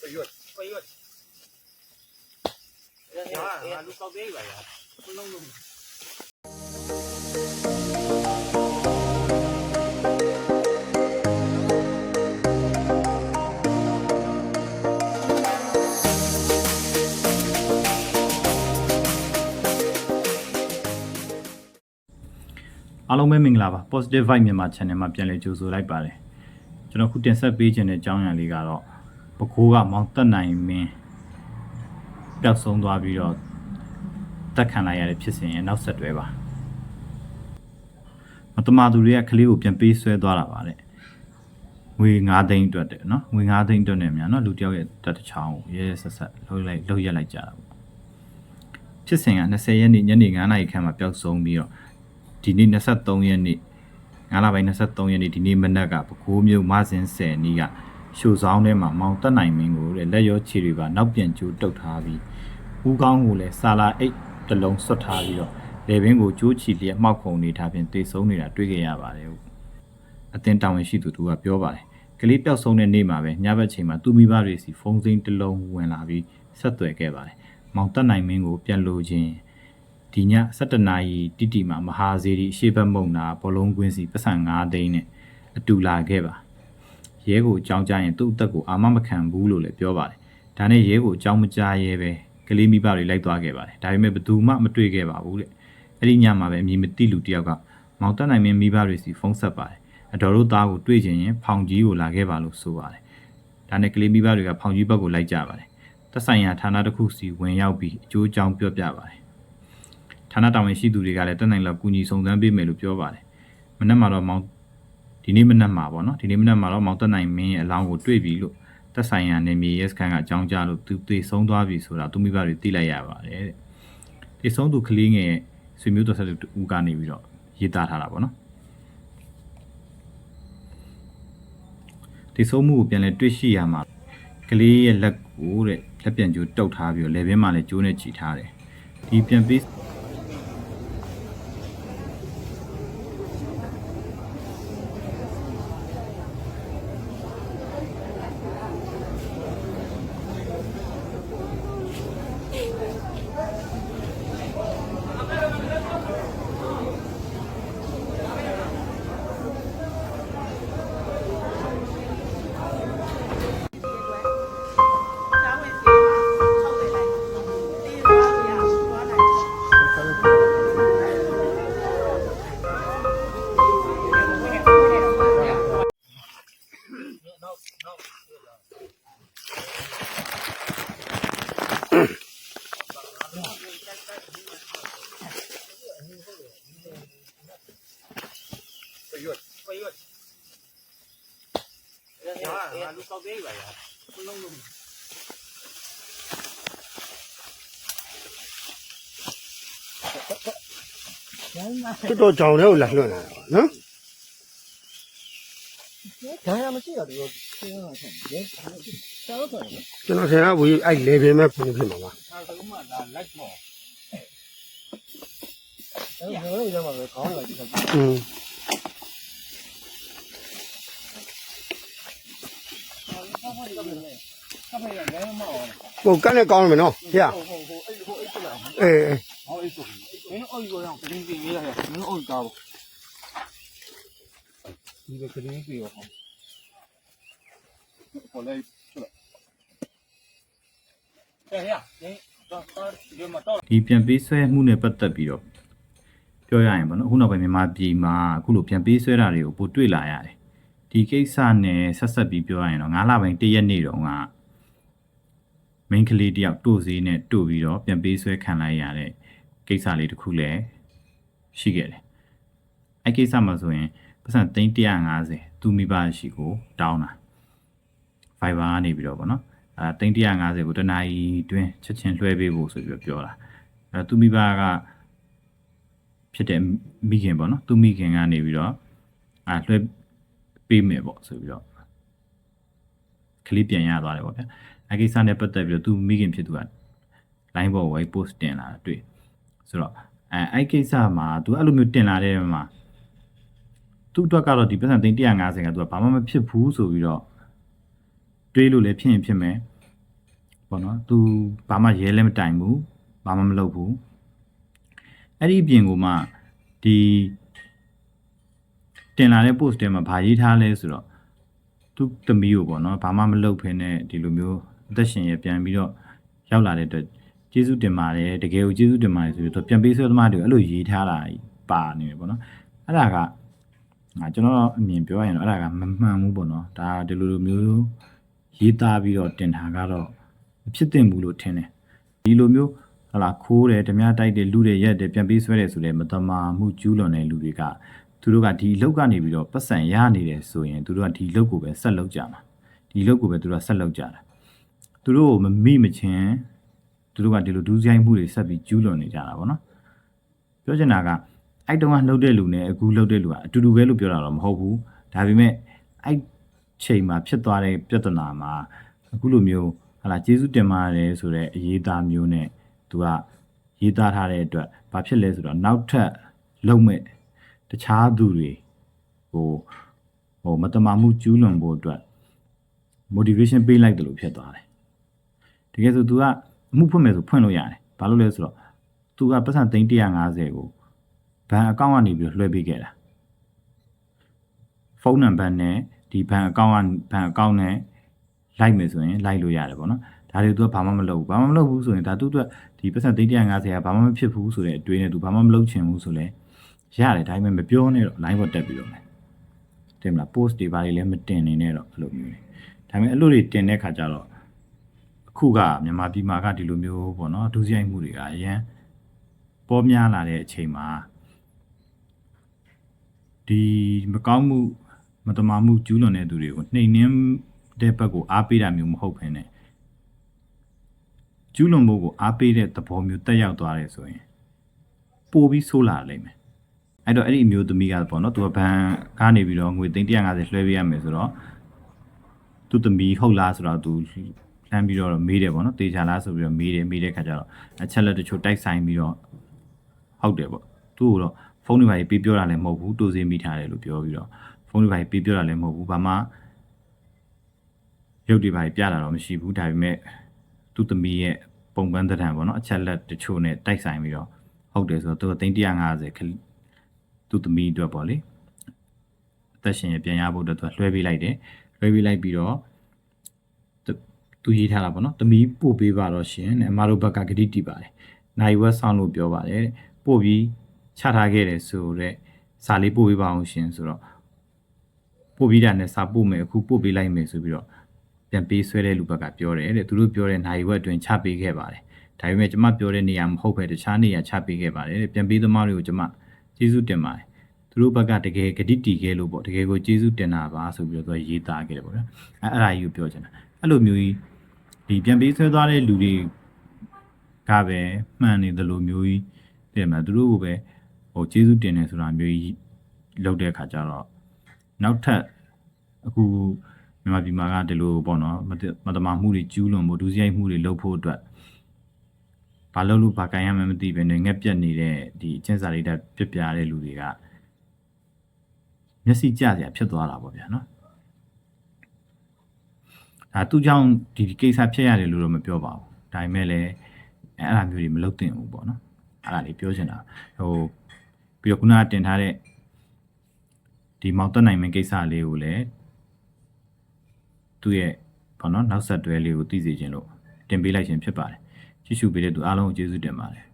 ประโยชน์ประโยชน์เนี่ยลูกเขาเบี้ยไปอ่ะคุณต้องลุง အားလုံးပဲမင်္ဂလာပါ positive vibe မြန်မာ channel မှာပြန်လည်ကြိုဆိုလိုက်ပါတယ်ကျွန်တော်ခုတင်ဆက်ပေးခြင်းတဲ့အကြောင်းအရာလေးကတော့ပကိုးကမောင်တက်နိုင်မင်းပျောက်ဆုံးသွားပြီးတော့တက်ခံလိုက်ရတဲ့ဖြစ်စဉ်ရဲ့နောက်ဆက်တွဲပါမတမာသူတွေကကလေးကိုပြန်ပေးဆွဲသွားတာပါတဲ့ငွေ9သိန်းအတွက်တဲ့နော်ငွေ9သိန်းအတွက်နဲ့များနော်လူတစ်ယောက်ရဲ့တက်တစ်ချောင်းကိုရဲရဲဆက်ဆက်လှုပ်လိုက်လှုပ်ရက်လိုက်ကြတာပေါ့ဖြစ်စဉ်က20ရက်နေ့ညနေ9:00နာရီခန့်မှာပျောက်ဆုံးပြီးတော့ ဒီနေ့23ရက်နေ့9လပိုင်း23ရက်နေ့ဒီနေ့မနက်ကပဲခူးမြို့မဆင်းဆယ်နီးကရှိုဆောင်ထဲမှာမောင်တက်နိုင်မင်းကိုတဲ့လက်ရောခြေတွေပါနောက်ပြန်ကျိုးတုတ်ထားပြီးဦးကောင်းကိုလည်းဆာလာအိတ်တစ်လုံးဆွတ်ထားပြီးတော့လေဘင်းကိုကျိုးချီလျက်မှောက်ခုံနေထားဖြင့်တေဆုံးနေတာတွေ့ခဲ့ရပါတယ်ဟုတ်အတင်းတာဝန်ရှိသူတို့ကပြောပါတယ်ကလေးပျောက်ဆုံးတဲ့နေ့မှာပဲညဘက်ချိန်မှာသူ့မိဘတွေစီဖုန်းစိမ်းတစ်လုံးဝင်လာပြီးဆက်သွယ်ခဲ့ပါတယ်မောင်တက်နိုင်မင်းကိုပြန်လို့ချင်း ဒီည7နာရီတိတိမှာမဟာဇေဒီအရှိဘက်မုံနာဘောလုံးကွင်းစီပတ်စံ9သိန်းနဲ့အတူလာခဲ့ပါရဲကိုအကြောင်းကြားရင်သူ့အသက်ကိုအာမမခံဘူးလို့လည်းပြောပါတယ်ဒါနဲ့ရဲကိုအကြောင်းမကြားရဲပဲကလေးမိဘတွေလိုက်သွားခဲ့ပါတယ်ဒါပေမဲ့ဘယ်သူမှမတွေ့ခဲ့ပါဘူးတဲ့အဲ့ဒီညမှာပဲအမည်မသိလူတစ်ယောက်ကမောင်တက်နိုင်မင်းမိဘတွေစီဖုန်းဆက်ပါတယ်အတော်တို့သားကိုတွေ့ချင်ရင်ဖောင်ကြီးကိုလာခဲ့ပါလို့ဆိုပါတယ်ဒါနဲ့ကလေးမိဘတွေကဖောင်ကြီးဘက်ကိုလိုက်ကြပါတယ်သက်ဆိုင်ရာဌာနတစ်ခုစီဝင်ရောက်ပြီးအကျိုးအကြောင်းပြောပြပါတယ် ဌာနတာဝန်ရှိသူတွေကလည်းတက်နိုင်လောက်ကူညီဆောင်စမ်းပေးမယ်လို့ပြောပါတယ်။မနက်မှာတော့မောင်ဒီနေ့မနက်မှာပေါ့နော်ဒီနေ့မနက်မှာတော့မောင်တက်နိုင်မင်းရဲ့အလောင်းကိုတွေ့ပြီလို့တက်ဆိုင်ရာနေမြေရဲစခန်းကအကြောင်းကြားလို့သူသေဆုံးသွားပြီဆိုတာသူမိဘတွေသိလိုက်ရပါတယ်တဲ့။သေဆုံးသူကလေးငယ်ရဲ့ဆွေမျိုးတော်ဆက်သူဦးကနေပြီးတော့ရေးသားထားတာပေါ့နော်။သေဆုံးမှုကိုပြန်လဲတွေ့ရှိရမှာကလေးရဲ့လက်ကိုတဲ့လက်ပြန်ကျိုးတုတ်ထားပြီးတော့လက်ဘင်းမှာလည်းကျိုးနဲ့ချီထားတယ်။ဒီပြန်ပေး 这都长了了，了呢，嗯。想想那么些个都。 ကျွန်တော်ဆရာကဘူးအဲ့ level မဲ့ပုံဖြစ်မှာပါဟုတ်မှဒါလက်ပေါ့အဲ့ဒါလည်းရမှာပဲခေါင်းလိုက်တာ။အင်း။ဟိုကလည်းကောင်းမယ်နော်ဖေ။ဟိုဟိုဟိုအဲ့ဟိုအဲ့ကလာ။အေးအေး။ဟောအဲ့ဆို။မင်းအော်ရောရောတင်းတင်းရေးလိုက်ရ။မင်းအော်ကားပေါ့။ဒီကတင်းပြေရောဟော။ ပေါ်လိုက်ချက်လိုက်ဟဲ့ရဒီတော့ဒီမှာတော့ဒီပြန်ပေးဆွဲမှုနဲ့ပတ်သက်ပြီးတော့ပြောရရင်ပေါ့နော်အခုနောက်ပိုင်းမြန်မာပြည်မှာအခုလိုပြန်ပေးဆွဲတာတွေကိုပိုတွေ့လာရတယ်ဒီကိစ္စနဲ့ဆက်ဆက်ပြီးပြောရရင်တော့၅လပိုင်း၁ရက်နေ့တုန်းကမိန်းကလေးတယောက်တို့ဈေးနဲ့တို့ပြီးတော့ပြန်ပေးဆွဲခံလိုက်ရတဲ့ကိစ္စလေးတစ်ခုလည်းရှိခဲ့တယ်အဲကိစ္စမှာဆိုရင်ပတ်စံ350သူမိဘရှိကိုတောင်းတာ Viber ကနေပြီးတော့ဗောနော်အဲ350ကိုတနာရီတွင်းချက်ချင်းလွှဲပေးဖို့ဆိုပြီးတော့ပြောတာအဲသူမိဘကဖြစ်တဲ့မိခင်ပေါ့နော်သူမိခင်ကနေပြီးတော့အာလွှဲပေးမယ်ပေါ့ဆိုပြီးတော့ကလေးပြန်ရသွားတယ်ပေါ့ဗျာအဲကိစ္စနဲ့ပတ်သက်ပြီးတော့သူမိခင်ဖြစ်သူက line ပေါ်ဝိုင်း post တင်လာတာတွေ့ဆိုတော့အဲအဲ့ကိစ္စမှာ तू အဲ့လိုမျိုးတင်လာတဲ့မှာသူ့အတွက်ကတော့ဒီပတ်စံသိန်း150က तू ကဘာမှမဖြစ်ဘူးဆိုပြီးတော့ တွေးလို့လည်းဖြစ်ရင်ဖြစ်မယ်ပေါ့နော် तू ဘာမှရဲလည်းမတိုင်ဘူးဘာမှမလုပ်ဘူးအဲ့ဒီအပြင်ကိုမှဒီတင်လာတဲ့ post ထဲမှာဗာရေးထားလဲဆိုတော့သူသမီးကိုပေါ့နော်ဘာမှမလုပ်ဖ ೇನೆ ဒီလိုမျိုးအသက်ရှင်ရပြန်ပြီးတော့ရောက်လာတဲ့အတွက်ကျေးဇူးတင်ပါတယ်တကယ်ကိုကျေးဇူးတင်ပါတယ်ဆိုပြီးတော့ပြန်ပေးဆွဲသမားတွေအဲ့လိုရေးထားတာပါနေတယ်ပေါ့နော်အဲ့ဒါကငါကျွန်တော်အမြင်ပြောရရင်တော့အဲ့ဒါကမမှန်ဘူးပေါ့နော်ဒါဒီလိုလိုမျိုး ရေးသားပြီးတော့တင်ထားကတော့မဖြစ်သင့်ဘူးလို့ထင်တယ်ဒီလိုမျိုးဟလာခိုးတယ်ဓမြတိုက်တယ်လူတွေရက်တယ်ပြန်ပေးဆွဲတယ်ဆိုလဲမတမာမှုကျူးလွန်တဲ့လူတွေကသူတို့ကဒီအလုပ်ကနေပြီးတော့ပတ်စံရနေတယ်ဆိုရင်သူတို့ကဒီအလုပ်ကိုပဲဆက်လုပ်ကြမှာဒီအလုပ်ကိုပဲသူတို့ကဆက်လုပ်ကြတာသူတို့ကိုမမိမချင်းသူတို့ကဒီလိုဒူးဆိုင်မှုတွေဆက်ပြီးကျူးလွန်နေကြတာပေါ့နော်ပြောချင်တာကအဲ့တုန်းကလှုပ်တဲ့လူနဲ့အခုလှုပ်တဲ့လူကအတူတူပဲလို့ပြောတာတော့မဟုတ်ဘူးဒါပေမဲ့အဲ့ ချိန်မှာဖြစ်သွားတဲ့ပြဿနာမှာအခုလိုမျိုးဟာလာကျေးဇူးတင်ပါတယ်ဆိုတဲ့အရေးသားမျိုးနဲ့သူကရေးသားထားတဲ့အတွက်ဘာဖြစ်လဲဆိုတော့နောက်ထပ်လုံမဲ့တခြားသူတွေဟိုဟိုမတမာမှုကျူးလွန်ဖို့အတွက် motivation ပေးလိုက်တယ်လို့ဖြစ်သွားတယ်တကယ်ဆို तू ကအမှုဖွင့်မယ်ဆိုဖွင့်လို့ရတယ်ဘာလို့လဲဆိုတော့ तू ကပတ်စံသိန်း150ကိုဘဏ်အကောင့်ကနေပြီးတော့လွှဲပေးခဲ့တာဖုန်းနံပါတ်နဲ့ ဒီဘဏ်အကောင့်ကဘဏ်အကောင့်နဲ့လိုက်မယ်ဆိုရင်လိုက်လို့ရတယ်ပေါ့နော်ဒါတွေ तू ကဘာမှမလုပ်ဘူးဘာမှမလုပ်ဘူးဆိုရင်ဒါသူ့အတွက်ဒီပတ်စံသိန်း150ကဘာမှမဖြစ်ဘူးဆိုတဲ့အတွေးနဲ့ तू ဘာမှမလုပ်ချင်ဘူးဆိုလဲရတယ်ဒါပေမဲ့မပြောနဲ့တော့ line ပေါ်တက်ပြီးတော့မယ်တင်မလား post တွေဘာတွေလည်းမတင်နေနဲ့တော့အဲ့လိုမျိုးတွေဒါပေမဲ့အဲ့လိုတွေတင်တဲ့ခါကျတော့အခုကမြန်မာပြည်မှာကဒီလိုမျိုးပေါ့နော်ဒုစရိုက်မှုတွေကအရန်ပေါ်များလာတဲ့အချိန်မှာဒီမကောင်းမှု မတမာမှုကျူးလွန်တဲ့သူတွေကိုနှိမ်နှင်းတဲ့ဘက်ကိုအားပေးတာမျိုးမဟုတ်ဘဲနဲ့ကျူးလွန်မှုကိုအားပေးတဲ့သဘောမျိုးတက်ရောက်သွားတယ်ဆိုရင်ပိုပြီးဆိုးလာလိမ့်မယ်အဲ့တော့အဲ့ဒီအမျိုးသမီးကပေါ့နော်သူကဘန်ကားနေပြီးတော့ငွေ350လွှဲပေးရမယ်ဆိုတော့သူသမီးဟုတ်လားဆိုတော့သူလှမ်းပြီးတော့မေးတယ်ပေါ့နော်တေချာလားဆိုပြီးတော့မေးတယ်မေးတဲ့ခါကျတော့အချက်လက်တချို့တိုက်ဆိုင်ပြီးတော့ဟုတ်တယ်ပေါ့သူ့ကိုတော့ဖုန်းတွေပါပေးပြောတာလည်းမဟုတ်ဘူးတိုးစင်းမိထားတယ်လို့ပြောပြီးတော့ ဖုန်းတွေပါပေးပြောတာလည်းမဟုတ်ဘူးဘာမှရုပ်တွေပါပြတာတော့မရှိဘူးဒါပေမဲ့သူ့သမီးရဲ့ပုံပန်းသဏ္ဍာန်ပေါ့နော်အချက်လက်တချို့နဲ့တိုက်ဆိုင်ပြီးတော့ဟုတ်တယ်ဆိုတော့သူက350ခလသူ့သမီးအတွက်ပေါ့လေအသက်ရှင်ရပြန်ရဖို့အတွက်သူကလွှဲပေးလိုက်တယ်လွှဲပေးလိုက်ပြီးတော့သူသူရေးထားတာပေါ့နော်သမီးပို့ပေးပါတော့ရှင်တဲ့အမတို့ဘက်ကဂတိတီပါတယ်နိုင်ဝက်ဆောင်လို့ပြောပါတယ်တဲ့ပို့ပြီးချထားခဲ့တယ်ဆိုတော့စာလေးပို့ပေးပါအောင်ရှင်ဆိုတော့ ပို့ပြီးတာနဲ့စာပို့မယ်အခုပို့ပေးလိုက်မယ်ဆိုပြီးတော့ပြန်ပေးဆွဲတဲ့လူဘက်ကပြောတယ်တဲ့သူတို့ပြောတဲ့နိုင်ဝက်အတွင်းချပေးခဲ့ပါတယ်ဒါပေမဲ့ကျမပြောတဲ့နေရာမဟုတ်ပဲတခြားနေရာချပေးခဲ့ပါတယ်တဲ့ပြန်ပေးသမားတွေကိုကျမကျေးဇူးတင်ပါတယ်သူတို့ဘက်ကတကယ်ဂတိတီခဲ့လို့ပေါ့တကယ်ကိုကျေးဇူးတင်တာပါဆိုပြီးတော့သူကရေးသားခဲ့တယ်ပေါ့ဗျာအဲအဲ့ဒါကြီးကိုပြောချင်တာအဲ့လိုမျိုးကြီးဒီပြန်ပေးဆွဲသွားတဲ့လူတွေကပဲမှန်နေသလိုမျိုးကြီးတဲ့မှာသူတို့ကိုပဲဟိုကျေးဇူးတင်တယ်ဆိုတာမျိုးကြီးလုပ်တဲ့အခါကျတော့ နောက်ထပ်အခုမြန်မာပြည်မှာကဒီလိုပေါ့နော်မတမတမာမှုတွေကျူးလွန်ဖို့ဒုစရိုက်မှုတွေလုပ်ဖို့အတွက်ဘာလို့လို့ဘာကန်ရမှန်းမသိပဲနဲ့ငက်ပြက်နေတဲ့ဒီအကျင့်စာရိတ္တပြပြတဲ့လူတွေကမျက်စိကျစရာဖြစ်သွားတာပေါ့ဗျာနော်ဒါသူ့ကြောင့်ဒီကိစ္စဖြစ်ရတယ်လို့တော့မပြောပါဘူးဒါပေမဲ့လည်းအဲ့အဲ့လိုမျိုးတွေမလုပ်သင့်ဘူးပေါ့နော်အဲ့ဒါလေးပြောချင်တာဟိုပြီးတော့ခုနကတင်ထားတဲ့ ဒီမောက်တက်နိုင်မယ့်ကိစ္စလေးကိုလည်းသူ့ရဲ့ဘောနော်နောက်ဆက်တွဲလေးကိုသိစေခြင်းလို့တင်ပေးလိုက်ခြင်းဖြစ်ပါတယ်ကြည့်ရှုပေးတဲ့သူအားလုံးကိုကျေးဇူးတင်ပါတယ်